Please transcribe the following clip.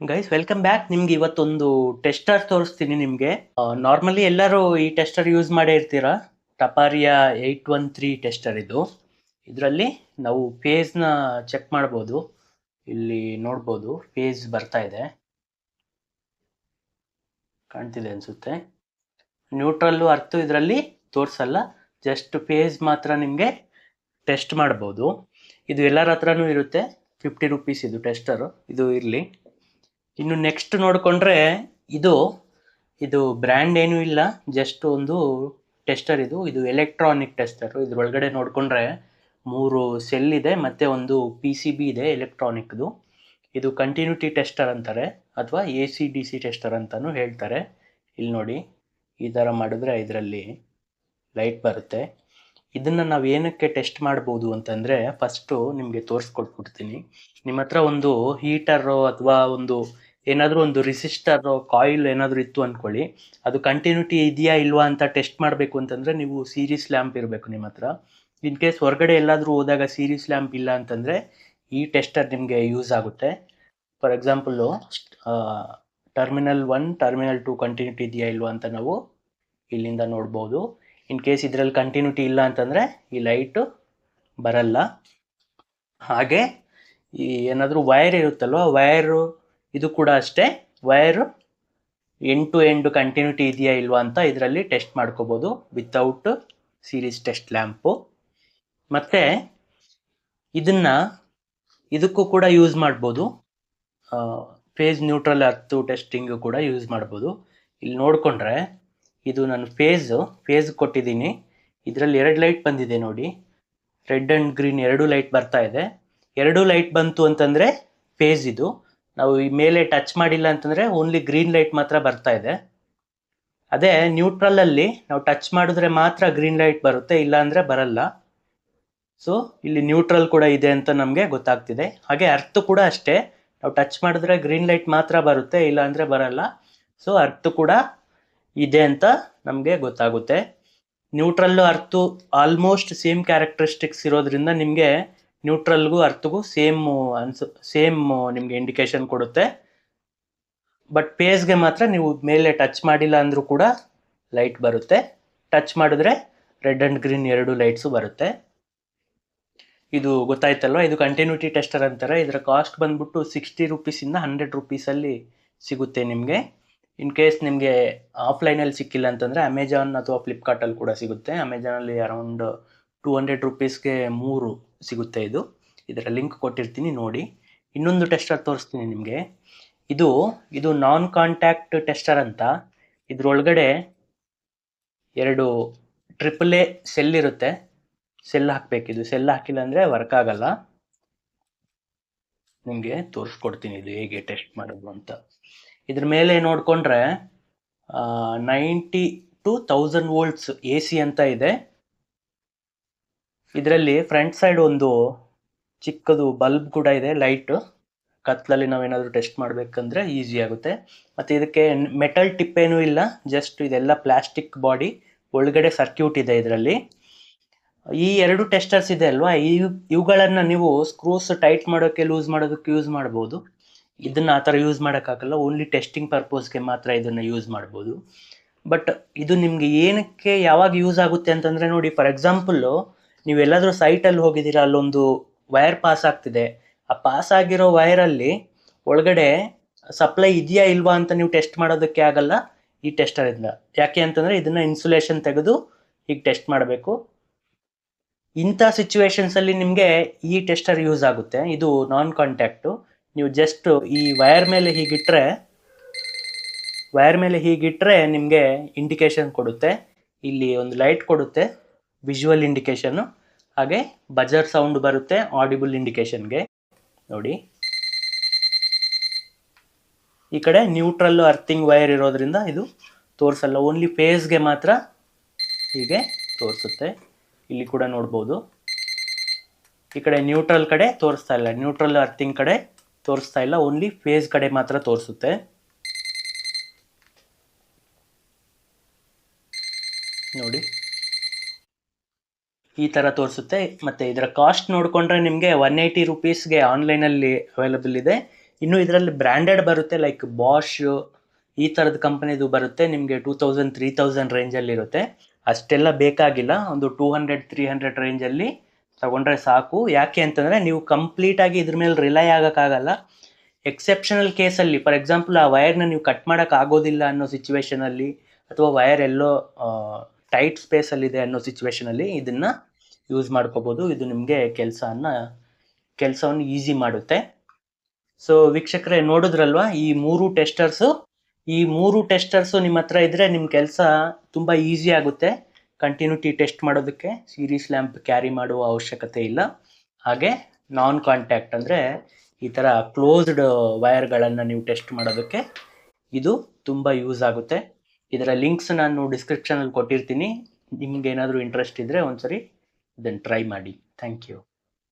Guys welcome back ನಿಮ್ಗೆ ಇವತ್ತೊಂದು tester ತೋರಿಸ್ತೀನಿ ನಿಮಗೆ. ನಾರ್ಮಲಿ ಎಲ್ಲರೂ ಈ ಟೆಸ್ಟರ್ ಯೂಸ್ ಮಾಡೇ ಇರ್ತೀರಾ? Taparia eight one three tester ಇದು. ಇದರಲ್ಲಿ ನಾವು ಫೇಸ್ನ ಚೆಕ್ ಮಾಡ್ಬೋದು. ಇಲ್ಲಿ ನೋಡ್ಬೋದು ಫೇಸ್ ಬರ್ತಾ ಇದೆ. ಕಾಣ್ತಿದೆ ಅನಿಸುತ್ತೆ. ನ್ಯೂಟ್ರಲ್ಲು ಅರ್ಥ ಇದರಲ್ಲಿ ತೋರಿಸಲ್ಲ ಜಸ್ಟ್ ಫೇಸ್ ಮಾತ್ರ ನಿಮಗೆ ಟೆಸ್ಟ್ ಮಾಡ್ಬೋದು. ಇದು ಎಲ್ಲರ ಹತ್ರನೂ ಇರುತ್ತೆ. ಫಿಫ್ಟಿ ರುಪೀಸ್ ಇದು ಟೆಸ್ಟರು ಇದು ಇರಲಿ. ಇನ್ನು ನೆಕ್ಸ್ಟ್ ನೋಡಿಕೊಂಡ್ರೆ ಇದು ಇದು ಬ್ರ್ಯಾಂಡ್ ಏನೂ ಇಲ್ಲ ಜಸ್ಟ್ ಒಂದು ಟೆಸ್ಟರ್ ಇದು ಇದು ಎಲೆಕ್ಟ್ರಾನಿಕ್ ಟೆಸ್ಟರ್ ಇದ್ರೊಳಗಡೆ ನೋಡಿಕೊಂಡ್ರೆ ಮೂರು ಸೆಲ್ ಇದೆ, ಮತ್ತು ಒಂದು ಪಿ ಸಿ ಬಿ ಇದೆ ಎಲೆಕ್ಟ್ರಾನಿಕ್ದು ಇದು ಕಂಟಿನ್ಯೂಟಿ ಟೆಸ್ಟರ್ ಅಂತಾರೆ, ಅಥವಾ A C D C tester ಅಂತಲೂ ಹೇಳ್ತಾರೆ. ಇಲ್ಲಿ ನೋಡಿ, ಈ ಥರ ಮಾಡಿದ್ರೆ ಇದರಲ್ಲಿ ಲೈಟ್ ಬರುತ್ತೆ. ಇದನ್ನು ನಾವು ಏನಕ್ಕೆ ಟೆಸ್ಟ್ ಮಾಡ್ಬೋದು ಅಂತಂದರೆ ಫಸ್ಟು ನಿಮಗೆ ತೋರಿಸ್ಕೊಟ್ಬಿಡ್ತೀನಿ. ನಿಮ್ಮ ಹತ್ರ ಒಂದು ಹೀಟರು ಅಥವಾ ಒಂದು ಏನಾದರೂ ಒಂದು ರಿಸಿಸ್ಟರ್ ಕಾಯಿಲ್ ಏನಾದರೂ ಇತ್ತು ಅಂದ್ಕೊಳ್ಳಿ ಅದು ಕಂಟಿನ್ಯೂಟಿ ಇದೆಯಾ ಇಲ್ವಾ ಅಂತ ಟೆಸ್ಟ್ ಮಾಡಬೇಕು ಅಂತಂದರೆ ನೀವು ಸೀರೀಸ್ ಲ್ಯಾಂಪ್ ಇರಬೇಕು ನಿಮ್ಮ ಹತ್ರ. ಇನ್ ಕೇಸ್ ಹೊರಗಡೆ ಎಲ್ಲಾದರೂ ಹೋದಾಗ ಸೀರೀಸ್ ಲ್ಯಾಂಪ್ ಇಲ್ಲ ಅಂತಂದರೆ ಈ ಟೆಸ್ಟರ್ ನಿಮಗೆ ಯೂಸ್ ಆಗುತ್ತೆ. For example terminal one terminal two continuity ಇದೆಯಾ ಇಲ್ವಾ ಅಂತ ನಾವು ಇಲ್ಲಿಂದ ನೋಡ್ಬೋದು. ಇನ್ ಕೇಸ್ ಇದರಲ್ಲಿ ಕಂಟಿನ್ಯೂಟಿ ಇಲ್ಲ ಅಂತಂದರೆ ಈ ಲೈಟು ಬರಲ್ಲ. ಹಾಗೆ ಈ ಏನಾದರೂ ವೈರ್ ಇರುತ್ತಲ್ವ ವೈರು ಇದು ಕೂಡ ಅಷ್ಟೇ. Wire end to end continuity ಇದೆಯಾ ಇಲ್ವಾ ಅಂತ ಇದರಲ್ಲಿ ಟೆಸ್ಟ್ ಮಾಡ್ಕೋಬೋದು. ವಿತೌಟ್ ಸೀರೀಸ್ ಟೆಸ್ಟ್ ಲ್ಯಾಂಪು ಮತ್ತು ಇದನ್ನು ಇದಕ್ಕೂ ಕೂಡ ಯೂಸ್ ಮಾಡ್ಬೋದು. ಫೇಸ್ ನ್ಯೂಟ್ರಲ್ ಹತ್ತು ಟೆಸ್ಟಿಂಗು ಕೂಡ ಯೂಸ್ ಮಾಡ್ಬೋದು. ಇಲ್ಲಿ ನೋಡಿಕೊಂಡ್ರೆ ಇದು ನಾನು ಫೇಸು ಫೇಸ್ ಕೊಟ್ಟಿದ್ದೀನಿ. ಇದರಲ್ಲಿ ಎರಡು ಲೈಟ್ ಬಂದಿದೆ ನೋಡಿ. ರೆಡ್ ಆ್ಯಂಡ್ ಗ್ರೀನ್ ಎರಡು ಲೈಟ್ ಬರ್ತಾ ಇದೆ. ಎರಡು ಲೈಟ್ ಬಂತು ಅಂತಂದರೆ ಫೇಸ್ ಇದು. ನಾವು ಈ ಮೇಲೆ ಟಚ್ ಮಾಡಿಲ್ಲ ಅಂತಂದರೆ ಓನ್ಲಿ ಗ್ರೀನ್ ಲೈಟ್ ಮಾತ್ರ ಬರ್ತಾ ಇದೆ. ಅದೇ ನ್ಯೂಟ್ರಲಲ್ಲಿ ನಾವು ಟಚ್ ಮಾಡಿದ್ರೆ ಮಾತ್ರ ಗ್ರೀನ್ ಲೈಟ್ ಬರುತ್ತೆ ಇಲ್ಲ ಅಂದರೆ ಬರಲ್ಲ. ಸೊ ಇಲ್ಲಿ ನ್ಯೂಟ್ರಲ್ ಕೂಡ ಇದೆ ಅಂತ ನಮಗೆ ಗೊತ್ತಾಗ್ತಿದೆ. ಹಾಗೆ ಅರ್ತ್ ಕೂಡ ಅಷ್ಟೇ. ನಾವು ಟಚ್ ಮಾಡಿದ್ರೆ ಗ್ರೀನ್ ಲೈಟ್ ಮಾತ್ರ ಬರುತ್ತೆ ಇಲ್ಲ ಅಂದರೆ ಬರಲ್ಲ. ಸೊ ಅರ್ತ್ ಕೂಡ ಇದೆ ಅಂತ ನಮಗೆ ಗೊತ್ತಾಗುತ್ತೆ. Neutral earth almost same characteristics ಇರೋದ್ರಿಂದ ನಿಮಗೆ ನ್ಯೂಟ್ರಲ್ಗೂ ಅರ್ಥಗೂ ಸೇಮ್ ಅನ್ಸು, ಸೇಮ್ ನಿಮಗೆ ಇಂಡಿಕೇಶನ್ ಕೊಡುತ್ತೆ. ಬಟ್ ಪೇಸ್ಗೆ ಮಾತ್ರ ನೀವು ಮೇಲೆ ಟಚ್ ಮಾಡಿಲ್ಲ ಅಂದರೂ ಕೂಡ ಲೈಟ್ ಬರುತ್ತೆ. ಟಚ್ ಮಾಡಿದ್ರೆ ರೆಡ್ ಆ್ಯಂಡ್ ಗ್ರೀನ್ ಎರಡು ಲೈಟ್ಸು ಬರುತ್ತೆ. ಇದು ಗೊತ್ತಾಯ್ತಲ್ವ? ಇದು ಕಂಟಿನ್ಯೂಟಿ ಟೆಸ್ಟರ್ ಅಂತಾರೆ. ಇದರ ಕಾಸ್ಟ್ ಬಂದ್ಬಿಟ್ಟು ಸಿಕ್ಸ್ಟಿ ರುಪೀಸಿಂದ ಹಂಡ್ರೆಡ್ ರುಪೀಸಲ್ಲಿ ಸಿಗುತ್ತೆ ನಿಮಗೆ. ಇನ್ ಕೇಸ್ ನಿಮಗೆ ಆಫ್ಲೈನಲ್ಲಿ ಸಿಕ್ಕಿಲ್ಲ ಅಂತಂದರೆ ಅಮೆಜಾನ್ ಅಥವಾ ಫ್ಲಿಪ್ಕಾರ್ಟಲ್ಲಿ ಕೂಡ ಸಿಗುತ್ತೆ. ಅಮೆಜಾನಲ್ಲಿ ಅರೌಂಡ್ ಟೂ ಹಂಡ್ರೆಡ್ ರುಪೀಸ್ಗೆ ಮೂರು. ಸಿಗುತ್ತೆ ಇದು. ಇದರ ಲಿಂಕ್ ಕೊಟ್ಟಿರ್ತೀನಿ ನೋಡಿ. ಇನ್ನೊಂದು ಟೆಸ್ಟರ್ ತೋರಿಸ್ತೀನಿ ನಿಮಗೆ. ಇದು ಇದು ನಾನ್ ಕಾಂಟ್ಯಾಕ್ಟ್ ಟೆಸ್ಟರ್ ಅಂತ. ಇದರೊಳಗಡೆ ಎರಡು ಟ್ರಿಪಲ್ ಎ ಸೆಲ್ ಇರುತ್ತೆ. ಸೆಲ್ ಹಾಕಬೇಕಿದು ಸೆಲ್ ಹಾಕಿಲ್ಲ ಅಂದರೆ ವರ್ಕ್ ಆಗಲ್ಲ. ನಿಮಗೆ ತೋರಿಸ್ಕೊಡ್ತೀನಿ ಇದು ಹೇಗೆ ಟೆಸ್ಟ್ ಮಾಡೋದು ಅಂತ. ಇದ್ರ ಮೇಲೆ ನೋಡಿಕೊಂಡ್ರೆ ninety two thousand volts A C ಅಂತ ಇದೆ. ಇದರಲ್ಲಿ ಫ್ರಂಟ್ ಸೈಡ್ ಒಂದು ಚಿಕ್ಕದು ಬಲ್ಬ್ ಕೂಡ ಇದೆ, ಲೈಟ್. ಕತ್ಲಲ್ಲಿ ನಾವೇನಾದರೂ ಟೆಸ್ಟ್ ಮಾಡಬೇಕಂದ್ರೆ ಈಸಿ ಆಗುತ್ತೆ. ಮತ್ತು ಇದಕ್ಕೆ ಮೆಟಲ್ ಟಿಪ್ ಏನೂ ಇಲ್ಲ, ಜಸ್ಟ್ ಇದೆಲ್ಲ ಪ್ಲಾಸ್ಟಿಕ್ ಬಾಡಿ ಒಳಗಡೆ ಸರ್ಕ್ಯೂಟ್ ಇದೆ ಇದರಲ್ಲಿ. ಈ ಎರಡು ಟೆಸ್ಟರ್ಸ್ ಇದೆ ಅಲ್ವಾ? ಈ ಇವುಗಳನ್ನು ನೀವು ಸ್ಕ್ರೂಸ್ ಟೈಟ್ ಮಾಡೋಕ್ಕೆ ಲೂಸ್ ಮಾಡೋದಕ್ಕೆ ಯೂಸ್ ಮಾಡ್ಬೋದು. ಇದನ್ನು ಆ ಥರ ಯೂಸ್ ಮಾಡೋಕ್ಕಾಗಲ್ಲ, ಓನ್ಲಿ ಟೆಸ್ಟಿಂಗ್ ಪರ್ಪೋಸ್ಗೆ ಮಾತ್ರ ಇದನ್ನು ಯೂಸ್ ಮಾಡ್ಬೋದು. ಬಟ್ ಇದು ನಿಮಗೆ ಏನಕ್ಕೆ ಯಾವಾಗ ಯೂಸ್ ಆಗುತ್ತೆ ಅಂತಂದರೆ ನೋಡಿ, ಫಾರ್ ಎಕ್ಸಾಂಪಲ್ಲು ನೀವು ಎಲ್ಲಾದರೂ ಸೈಟಲ್ಲಿ ಹೋಗಿದ್ದೀರಾ, ಅಲ್ಲೊಂದು ವೈರ್ ಪಾಸ್ ಆಗ್ತಿದೆ. ಆ ಪಾಸ್ ಆಗಿರೋ ವೈರಲ್ಲಿ ಒಳಗಡೆ ಸಪ್ಲೈ ಇದೆಯಾ ಇಲ್ವಾ ಅಂತ ನೀವು ಟೆಸ್ಟ್ ಮಾಡೋದಕ್ಕೆ ಆಗಲ್ಲ ಈ ಟೆಸ್ಟರಿಂದ ಯಾಕೆ ಅಂತಂದರೆ ಇದನ್ನು ಇನ್ಸುಲೇಷನ್ ತೆಗೆದು ಹೀಗೆ ಟೆಸ್ಟ್ ಮಾಡಬೇಕು. ಇಂಥ ಸಿಚುವೇಶನ್ಸಲ್ಲಿ ನಿಮಗೆ ಈ ಟೆಸ್ಟರ್ ಯೂಸ್ ಆಗುತ್ತೆ. ಇದು ನಾನ್ ಕಾಂಟ್ಯಾಕ್ಟು ನೀವು ಜಸ್ಟ್ ಈ ವೈರ್ ಮೇಲೆ ಹೀಗಿಟ್ಟರೆ ವೈರ್ ಮೇಲೆ ಹೀಗಿಟ್ಟರೆ ನಿಮಗೆ ಇಂಡಿಕೇಶನ್ ಕೊಡುತ್ತೆ. ಇಲ್ಲಿ ಒಂದು ಲೈಟ್ ಕೊಡುತ್ತೆ. ವಿಜುವಲ್ ಇಂಡಿಕೇಶನ್ನು ಹಾಗೆ ಬಜರ್ ಸೌಂಡ್ ಬರುತ್ತೆ ಆಡಿಬಲ್ ಇಂಡಿಕೇಶನ್ಗೆ ನೋಡಿ. ಈ ಕಡೆ ನ್ಯೂಟ್ರಲ್ ಅರ್ಥಿಂಗ್ ವೈರ್ ಇರೋದ್ರಿಂದ ಇದು ತೋರಿಸಲ್ಲ ಓನ್ಲಿ ಫೇಸ್ಗೆ ಮಾತ್ರ ಹೀಗೆ ತೋರಿಸುತ್ತೆ. ಇಲ್ಲಿ ಕೂಡ ನೋಡ್ಬೋದು. ಈ ಕಡೆ ನ್ಯೂಟ್ರಲ್ ಕಡೆ ತೋರಿಸ್ತಾ ಇಲ್ಲ ನ್ಯೂಟ್ರಲ್ ಅರ್ಥಿಂಗ್ ಕಡೆ ತೋರಿಸ್ತಾ ಇಲ್ಲ ಓನ್ಲಿ ಫೇಸ್ ಕಡೆ ಮಾತ್ರ ತೋರಿಸುತ್ತೆ. ನೋಡಿ. ಈ ಥರ ತೋರಿಸುತ್ತೆ. ಮತ್ತು ಇದರ ಕಾಸ್ಟ್ ನೋಡಿಕೊಂಡ್ರೆ ನಿಮಗೆ ಒನ್ ಏಯ್ಟಿ ರುಪೀಸ್ಗೆ ಆನ್ಲೈನಲ್ಲಿ ಅವೈಲಬಲ್ ಇದೆ. ಇನ್ನು ಇದರಲ್ಲಿ ಬ್ರ್ಯಾಂಡೆಡ್ ಬರುತ್ತೆ ಲೈಕ್ ಬಾಷ್ ಈ ಥರದ ಕಂಪನಿದು ಬರುತ್ತೆ. ನಿಮಗೆ ಟೂ ತೌಸಂಡ್ ತ್ರೀ ತೌಸಂಡ್ ರೇಂಜಲ್ಲಿ ಇರುತ್ತೆ. ಅಷ್ಟೆಲ್ಲ ಬೇಕಾಗಿಲ್ಲ. ಒಂದು ಟೂ ಹಂಡ್ರೆಡ್ ತ್ರೀ ಹಂಡ್ರೆಡ್ ರೇಂಜಲ್ಲಿ ತಗೊಂಡ್ರೆ ಸಾಕು. ಯಾಕೆ ಅಂತಂದರೆ ನೀವು ಕಂಪ್ಲೀಟಾಗಿ ಇದ್ರ ಮೇಲೆ ರಿಲೈ ಆಗೋಕ್ಕಾಗಲ್ಲ. ಎಕ್ಸೆಪ್ಷನಲ್ ಕೇಸಲ್ಲಿ ಫಾರ್ ಎಕ್ಸಾಂಪಲ್ ಆ ವೈರ್ನ ನೀವು ಕಟ್ ಮಾಡೋಕ್ಕಾಗೋದಿಲ್ಲ ಅನ್ನೋ ಸಿಚುವೇಶನಲ್ಲಿ ಅಥವಾ ವೈರ್ ಎಲ್ಲೋ ಟೈಟ್ ಸ್ಪೇಸಲ್ಲಿದೆ ಅನ್ನೋ ಸಿಚುವೇಶನಲ್ಲಿ ಇದನ್ನು ಯೂಸ್ ಮಾಡ್ಕೋಬೋದು. ಇದು ನಿಮಗೆ ಕೆಲಸನ ಕೆಲಸವನ್ನು ಈಸಿ ಮಾಡುತ್ತೆ. ಸೊ ವೀಕ್ಷಕರೇ, ನೋಡಿದ್ರಲ್ವಾ? ಈ ಮೂರು ಟೆಸ್ಟರ್ಸು ಈ ಮೂರು ಟೆಸ್ಟರ್ಸು ನಿಮ್ಮ ಹತ್ರ ಇದ್ದರೆ ನಿಮ್ಮ ಕೆಲಸ ತುಂಬ ಈಸಿ ಆಗುತ್ತೆ. ಕಂಟಿನ್ಯೂಟಿ ಟೆಸ್ಟ್ ಮಾಡೋದಕ್ಕೆ ಸೀರೀಸ್ ಲ್ಯಾಂಪ್ ಕ್ಯಾರಿ ಮಾಡುವ ಅವಶ್ಯಕತೆ ಇಲ್ಲ. ಹಾಗೆ ನಾನ್ ಕಾಂಟ್ಯಾಕ್ಟ್ ಅಂದರೆ ಈ ಥರ ಕ್ಲೋಸ್ಡ್ ವೈರ್ಗಳನ್ನು ನೀವು ಟೆಸ್ಟ್ ಮಾಡೋದಕ್ಕೆ ಇದು ತುಂಬ ಯೂಸ್ ಆಗುತ್ತೆ. ಇದರ ಲಿಂಕ್ಸ್ ನಾನು ಡಿಸ್ಕ್ರಿಪ್ಷನಲ್ಲಿ ಕೊಟ್ಟಿರ್ತೀನಿ. ನಿಮ್ಗೆ ಏನಾದರೂ ಇಂಟ್ರೆಸ್ಟ್ ಇದ್ದರೆ ಒಂದ್ಸರಿ ಇದನ್ನು ಟ್ರೈ ಮಾಡಿ. Thank you